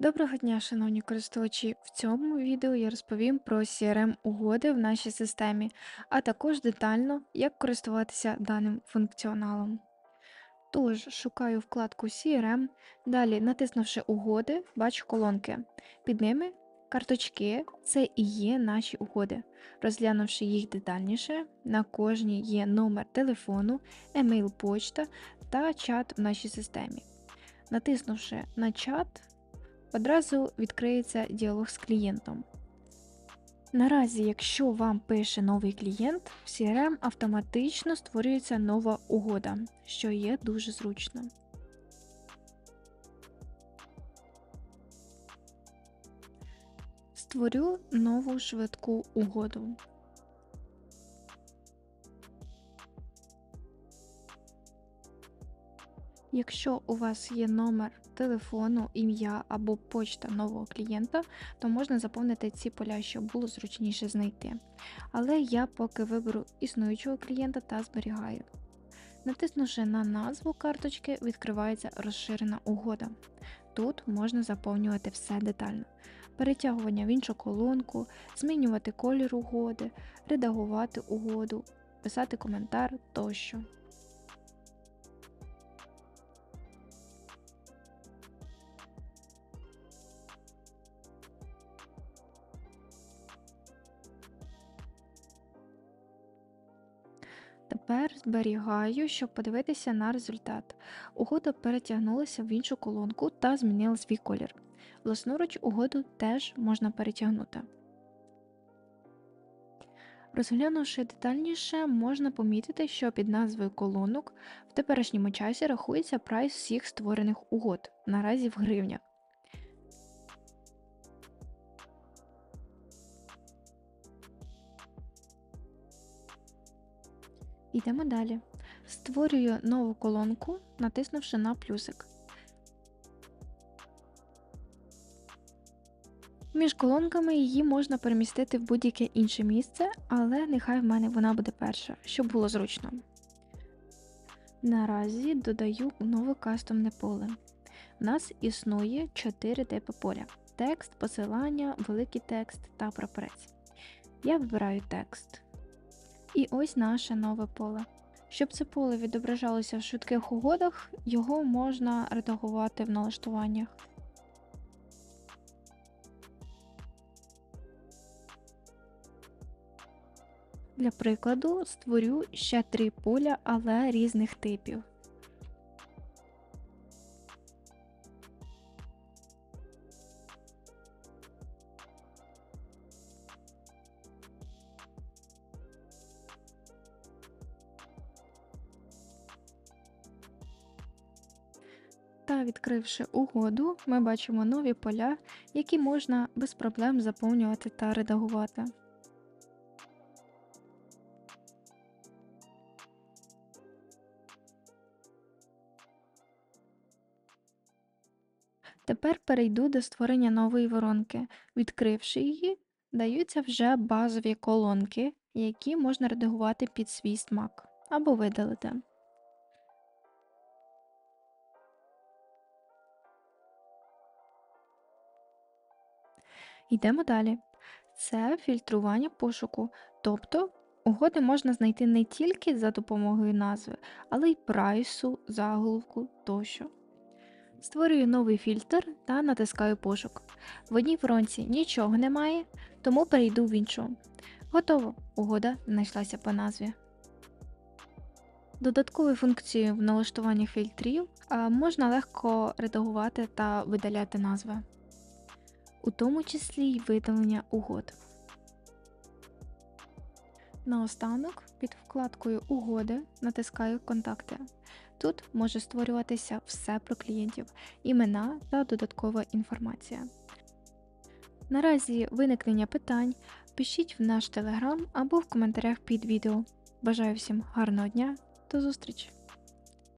Доброго дня, шановні користувачі! В цьому відео я розповім про crm угоди в нашій системі, а також детально, як користуватися даним функціоналом. Тож, шукаю вкладку CRM, далі, натиснувши угоди, бачу колонки. Під ними карточки це і є наші угоди. Розглянувши їх детальніше, на кожній є номер телефону, емейл почта та чат в нашій системі. Натиснувши на чат, одразу відкриється діалог з клієнтом. Наразі, якщо вам пише новий клієнт, в CRM автоматично створюється нова угода, що є дуже зручно. Створю нову швидку угоду. Якщо у вас є номер телефону, ім'я або почта нового клієнта, то можна заповнити ці поля, щоб було зручніше знайти. Але я поки виберу існуючого клієнта та зберігаю. Натиснувши на назву карточки, відкривається розширена угода. Тут можна заповнювати все детально. Перетягування в іншу колонку, змінювати колір угоди, редагувати угоду, писати коментар тощо. Тепер зберігаю, щоб подивитися на результат. Угода перетягнулася в іншу колонку та змінила свій колір. Власноруч угоду теж можна перетягнути. Розглянувши детальніше, можна помітити, що під назвою колонок в теперішньому часі рахується прайс всіх створених угод, наразі в гривнях. Йдемо далі. Створюю нову колонку, натиснувши на плюсик. Між колонками її можна перемістити в будь-яке інше місце, але нехай в мене вона буде перша, щоб було зручно. Наразі додаю нове кастомне поле. У нас існує 4 типи поля: текст, посилання, великий текст та прапорець. Я вибираю текст. І ось наше нове поле. Щоб це поле відображалося в швидких угодах, його можна редагувати в налаштуваннях. Для прикладу створю ще три поля, але різних типів. Відкривши угоду, ми бачимо нові поля, які можна без проблем заповнювати та редагувати. Тепер перейду до створення нової воронки. Відкривши її, даються вже базові колонки, які можна редагувати під свій смак або видалити. Йдемо далі. Це фільтрування пошуку, тобто угоди можна знайти не тільки за допомогою назви, але й прайсу, заголовку тощо. Створюю новий фільтр та натискаю пошук. В одній воронці нічого немає, тому перейду в іншу. Готово. Угода знайшлася по назві. Додатковою функцією в налаштуваннях фільтрів можна легко редагувати та видаляти назви, у тому числі й видалення угод. Наостанок під вкладкою Угоди натискаю Контакти. Тут може створюватися все про клієнтів, імена та додаткова інформація. Наразі виникнення питань пишіть в наш телеграм або в коментарях під відео. Бажаю всім гарного дня, до зустрічі!